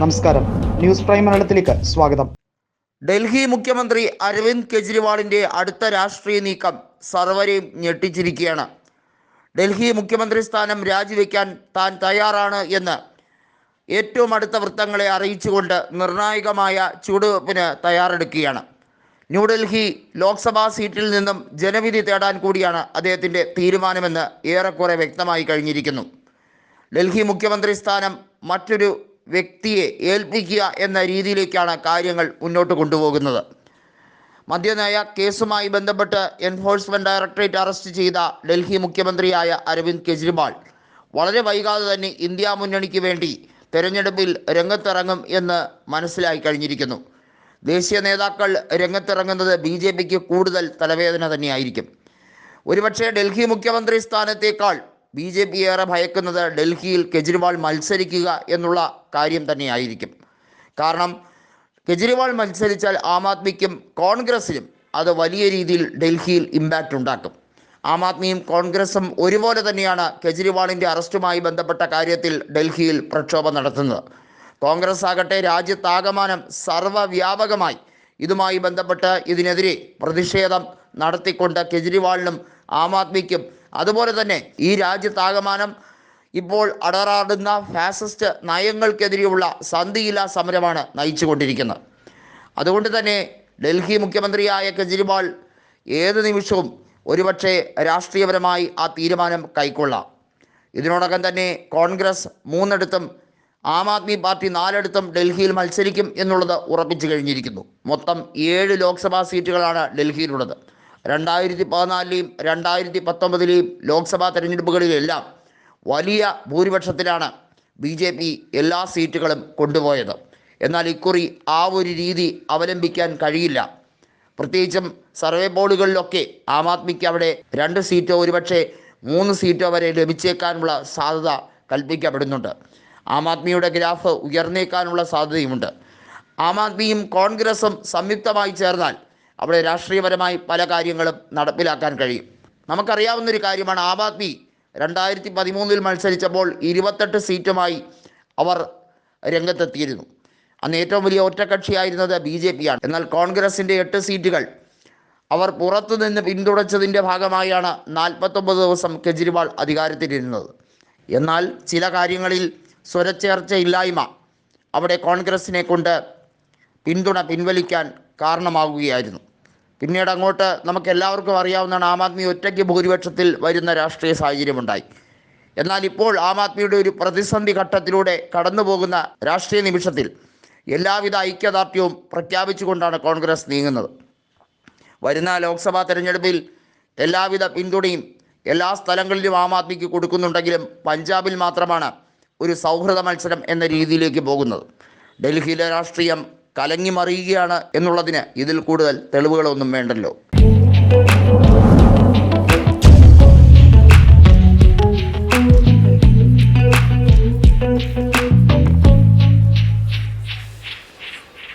നമസ്കാരം. News prime മലയാളത്തിലേക്ക് സ്വാഗതം. ഡൽഹി മുഖ്യമന്ത്രി അരവിന്ദ് കെജ്രിവാളിന്റെ അടുത്ത രാഷ്ട്രീയ നീക്കം സർവരെയും ഞെട്ടിച്ചിരിക്കുകയാണ്. ഡൽഹി മുഖ്യമന്ത്രി സ്ഥാനം രാജിവെക്കാൻ താൻ തയ്യാറാണ് എന്ന് ഏറ്റവും അടുത്ത വൃത്തങ്ങളെ അറിയിച്ചുകൊണ്ട് നിർണായകമായ ചുവടുവെപ്പിന് തയ്യാറെടുക്കുകയാണ്. ന്യൂഡൽഹി ലോക്സഭാ സീറ്റിൽ നിന്നും ജനവിധി തേടാൻ കൂടിയാണ് അദ്ദേഹത്തിന്റെ തീരുമാനമെന്ന് ഏറെക്കുറെ വ്യക്തമായി കഴിഞ്ഞിരിക്കുന്നു. ഡൽഹി മുഖ്യമന്ത്രി സ്ഥാനം മറ്റൊരു വ്യക്തിയെ ഏൽപ്പിക്കുക എന്ന രീതിയിലേക്കാണ് കാര്യങ്ങൾ മുന്നോട്ട് കൊണ്ടുപോകുന്നത്. മദ്യനയ കേസുമായി ബന്ധപ്പെട്ട് എൻഫോഴ്സ്മെന്റ് ഡയറക്ടറേറ്റ് അറസ്റ്റ് ചെയ്ത ഡൽഹി മുഖ്യമന്ത്രിയായ അരവിന്ദ് കെജ്രിവാൾ വളരെ വൈകാതെ തന്നെ ഇന്ത്യ മുന്നണിക്ക് വേണ്ടി തെരഞ്ഞെടുപ്പിൽ രംഗത്തിറങ്ങും എന്ന് മനസ്സിലായി കഴിഞ്ഞിരിക്കുന്നു. ദേശീയ നേതാക്കൾ രംഗത്തിറങ്ങുന്നത് ബി ജെ പിക്ക് കൂടുതൽ തലവേദന തന്നെയായിരിക്കും. ഒരുപക്ഷെ ഡൽഹി മുഖ്യമന്ത്രി സ്ഥാനത്തേക്കാൾ ബി ജെ പി ഏറെ ഭയക്കുന്നത് ഡൽഹിയിൽ കെജ്രിവാൾ മത്സരിക്കുക എന്നുള്ള കാര്യം തന്നെയായിരിക്കും. കാരണം കെജ്രിവാൾ മത്സരിച്ചാൽ ആം ആദ്മിക്കും കോൺഗ്രസിനും അത് വലിയ രീതിയിൽ ഡൽഹിയിൽ ഇമ്പാക്റ്റ് ഉണ്ടാക്കും. ആം ആദ്മിയും കോൺഗ്രസും ഒരുപോലെ തന്നെയാണ് കെജ്രിവാളിന്റെ അറസ്റ്റുമായി ബന്ധപ്പെട്ട കാര്യത്തിൽ ഡൽഹിയിൽ പ്രക്ഷോഭം നടത്തുന്നത്. കോൺഗ്രസ് ആകട്ടെ രാജ്യത്താകമാനം സർവവ്യാപകമായി ഇതുമായി ബന്ധപ്പെട്ട് ഇതിനെതിരെ പ്രതിഷേധം നടത്തിക്കൊണ്ട് കെജ്രിവാളിനും ആം ആദ്മിക്കും അതുപോലെ തന്നെ ഈ രാജ്യത്താകമാനം ഇപ്പോൾ അടറാടുന്ന ഫാസിസ്റ്റ് നയങ്ങൾക്കെതിരെയുള്ള സന്ധിയില്ലാ സമരമാണ് നയിച്ചുകൊണ്ടിരിക്കുന്നത്. അതുകൊണ്ട് തന്നെ ഡൽഹി മുഖ്യമന്ത്രിയായ കെജ്രിവാൾ ഏത് നിമിഷവും ഒരുപക്ഷെ രാഷ്ട്രീയപരമായി ആ തീരുമാനം കൈക്കൊള്ളാം. ഇതിനോടകം തന്നെ കോൺഗ്രസ് മൂന്നിടത്തും ആം ആദ്മി പാർട്ടി നാലിടത്തും ഡൽഹിയിൽ മത്സരിക്കും എന്നുള്ളത് ഉറപ്പിച്ചു കഴിഞ്ഞിരിക്കുന്നു. മൊത്തം ഏഴ് ലോക്സഭാ സീറ്റുകളാണ് ഡൽഹിയിലുള്ളത്. രണ്ടായിരത്തി പതിനാലിലെയും രണ്ടായിരത്തി പത്തൊമ്പതിലെയും ലോക്സഭാ തെരഞ്ഞെടുപ്പുകളിലെല്ലാം വലിയ ഭൂരിപക്ഷത്തിലാണ് ബി ജെ പി എല്ലാ സീറ്റുകളും കൊണ്ടുപോയത്. എന്നാൽ ഇക്കുറി ആ ഒരു രീതി അവലംബിക്കാൻ കഴിയില്ല. പ്രത്യേകിച്ചും സർവേ ബോർഡുകളിലൊക്കെ ആം ആദ്മിക്ക് അവിടെ രണ്ട് സീറ്റോ ഒരുപക്ഷെ മൂന്ന് സീറ്റോ വരെ ലഭിച്ചേക്കാനുള്ള സാധ്യത കൽപ്പിക്കപ്പെടുന്നുണ്ട്. ആം ആദ്മിയുടെ ഗ്രാഫ് ഉയർന്നേക്കാനുള്ള സാധ്യതയുമുണ്ട്. ആം ആദ്മിയും കോൺഗ്രസും സംയുക്തമായി ചേർന്നാൽ അവിടെ രാഷ്ട്രീയപരമായി പല കാര്യങ്ങളും നടപ്പിലാക്കാൻ കഴിയും. നമുക്കറിയാവുന്നൊരു കാര്യമാണ് ആം ആദ്മി രണ്ടായിരത്തി പതിമൂന്നിൽ മത്സരിച്ചപ്പോൾ ഇരുപത്തെട്ട് സീറ്റുമായി അവർ രംഗത്തെത്തിയിരുന്നു. അന്ന് ഏറ്റവും വലിയ ഒറ്റക്കക്ഷിയായിരുന്നത് ബി ജെ പി ആണ് എന്നാൽ കോൺഗ്രസിന്റെ എട്ട് സീറ്റുകൾ അവർ പുറത്തുനിന്ന് പിന്തുണച്ചതിന്റെ ഭാഗമായാണ് നാൽപ്പത്തൊമ്പത് ദിവസം കെജ്രിവാൾ അധികാരത്തിലിരുന്നത്. എന്നാൽ ചില കാര്യങ്ങളിൽ സ്വരച്ചേർച്ചയില്ലായ്മ അവിടെ കോൺഗ്രസിനെ കൊണ്ട് പിന്തുണ പിൻവലിക്കാൻ കാരണമാകുകയായിരുന്നു പിന്നീട് അങ്ങോട്ട് നമുക്ക് എല്ലാവർക്കും അറിയാവുന്നതാണ് ആം ആദ്മി ഒറ്റയ്ക്ക് ഭൂരിപക്ഷത്തിൽ വരുന്ന രാഷ്ട്രീയ സാഹചര്യമുണ്ടായി. എന്നാൽ ഇപ്പോൾ ആം ആദ്മിയുടെ ഒരു പ്രതിസന്ധി ഘട്ടത്തിലൂടെ കടന്നു പോകുന്ന രാഷ്ട്രീയ നിമിഷത്തിൽ എല്ലാവിധ ഐക്യദാർഢ്യവും പ്രഖ്യാപിച്ചുകൊണ്ടാണ് കോൺഗ്രസ് നീങ്ങുന്നത്. വരുന്ന ലോക്സഭാ തെരഞ്ഞെടുപ്പിൽ എല്ലാവിധ പിന്തുണയും എല്ലാ സ്ഥലങ്ങളിലും ആം ആദ്മിക്ക് കൊടുക്കുന്നുണ്ടെങ്കിലും പഞ്ചാബിൽ മാത്രമാണ് ഒരു സൗഹൃദ മത്സരം എന്ന രീതിയിലേക്ക് പോകുന്നത്. ഡൽഹിയിലെ രാഷ്ട്രീയം കലങ്ങി മറിയുകയാണ് എന്നുള്ളതിന് ഇതിൽ കൂടുതൽ തെളിവുകളൊന്നും വേണ്ടല്ലോ.